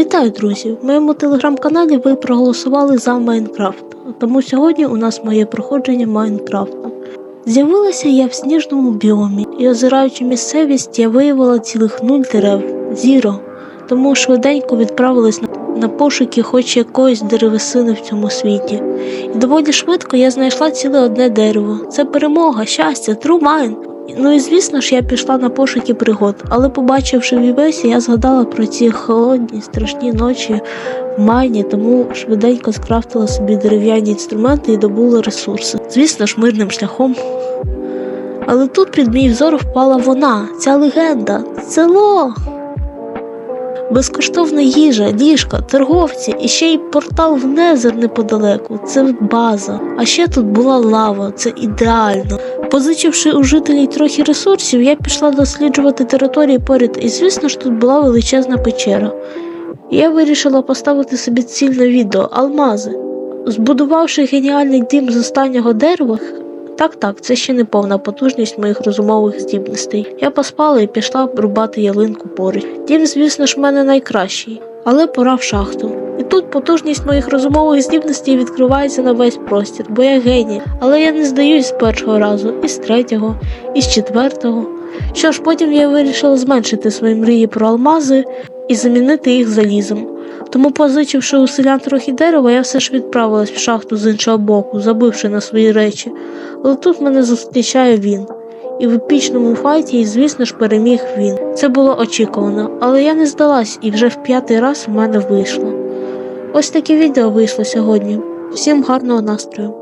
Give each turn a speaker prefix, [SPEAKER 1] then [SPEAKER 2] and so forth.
[SPEAKER 1] Вітаю, друзі! В моєму телеграм-каналі ви проголосували за Майнкрафт, тому сьогодні у нас моє проходження Майнкрафту. З'явилася я в сніжному біомі, і озираючи місцевість, я виявила цілих нуль дерев зіро, тому швиденько відправилась на, на пошуки хоч якоїсь деревесини в цьому світі. І доволі швидко я знайшла ціле одне дерево. Це перемога, щастя, mine. Ну і звісно ж я пішла на пошуки пригод, але побачивши Вівесі, я згадала про ці холодні, страшні ночі в майні, тому швиденько скрафтила собі дерев'яні інструменти і добула ресурси. Звісно ж, мирним шляхом. Але тут під мій взор впала вона, ця легенда, село. Безкоштовна їжа, ліжка, торговці і ще й портал в Незер неподалеку. Це база. А ще тут була лава, це ідеально. Позичивши у жителів трохи ресурсів, я пішла досліджувати території поряд, і звісно ж тут була величезна печера. Я вирішила поставити собі ціль на відео алмази. Збудувавши геніальний дім з останнього дерева, так так, це ще не повна потужність моїх розумових здібностей. Я поспала і пішла рубати ялинку поруч. Дім, звісно ж, в мене найкращий, але пора в шахту. І тут потужність моїх розумових здібностей відкривається на весь простір, бо я геній. Але я не здаюсь з першого разу, і з третього, і з четвертого. Що ж, потім я вирішила зменшити свої мрії про алмази і замінити їх залізом. Тому, позичивши у селян трохи дерева, я все ж відправилась в шахту з іншого боку, забивши на свої речі. Але тут мене зустрічає він. І в епічному файті, звісно ж, переміг він. Це було очікувано, але я не здалась і вже в п'ятий раз в мене вийшло. Ось таке відео вийшло сьогодні. Всім гарного настрою!